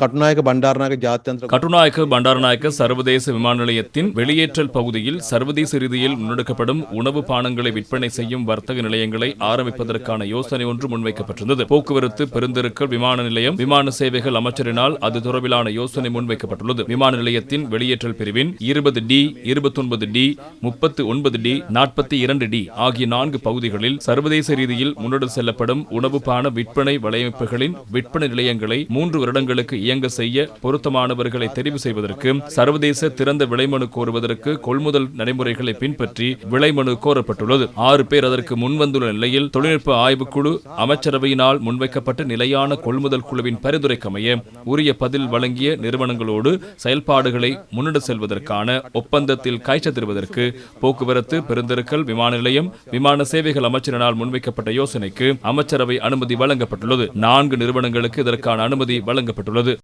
கட்டுநாயக பண்டாரநாயக ஜாத்தியந்திர கட்டுநாயக்க பண்டாரநாயக்க சர்வதேச விமான நிலையத்தின் வெளியேற்றல் பகுதியில் சர்வதேச ரீதியில் முன்னெடுக்கப்படும் உணவு பானங்களை விற்பனை செய்யும் வர்த்தக நிலையங்களை ஆரம்பிப்பதற்கான யோசனை ஒன்று முன்வைக்கப்பட்டிருந்தது. போக்குவரத்து பெருந்தெருக்கள் விமான நிலையம் விமான சேவைகள் அமைச்சரினால் அது தொடர்பிலான யோசனை முன்வைக்கப்பட்டுள்ளது. விமான நிலையத்தின் வெளியேற்றல் பிரிவின் இருபது டி இருபத்தொன்பது டி முப்பத்தி ஒன்பது டி நாற்பத்தி இரண்டு டி ஆகிய நான்கு பகுதிகளில் சர்வதேச ரீதியில் முன்னெடுத்து செல்லப்படும் உணவு பான விற்பனை வலையமைப்புகளின் விற்பனை நிலையங்களை மூன்று வருடங்களுக்கு இயங்க செய்ய பொருத்தமானவர்களை தெரிவு செய்வதற்கு சர்வதேச திறந்த விலைமனு கோருவதற்கு கொள்முதல் நடைமுறைகளை பின்பற்றி விலைமனு கோரப்பட்டுள்ளது. ஆறு பேர் அதற்கு முன்வந்துள்ள நிலையில் தொழில்நுட்ப ஆய்வுக்குழு அமைச்சரவையினால் முன்வைக்கப்பட்ட நிலையான கொள்முதல் குழுவின் பரிந்துரைக்கமைய உரிய பதில் வழங்கிய நிறுவனங்களோடு செயல்பாடுகளை முன்னெடு செல்வதற்கான ஒப்பந்தத்தில் கைச்சத்திருவதற்கு போக்குவரத்து பெருந்தெருக்கல் விமான நிலையம் விமான சேவைகள் அமைச்சரினால் முன்வைக்கப்பட்ட யோசனைக்கு அமைச்சரவை அனுமதி வழங்கப்பட்டுள்ளது. நான்கு நிறுவனங்களுக்கு இதற்கான அனுமதி வழங்கப்பட்டுள்ளது.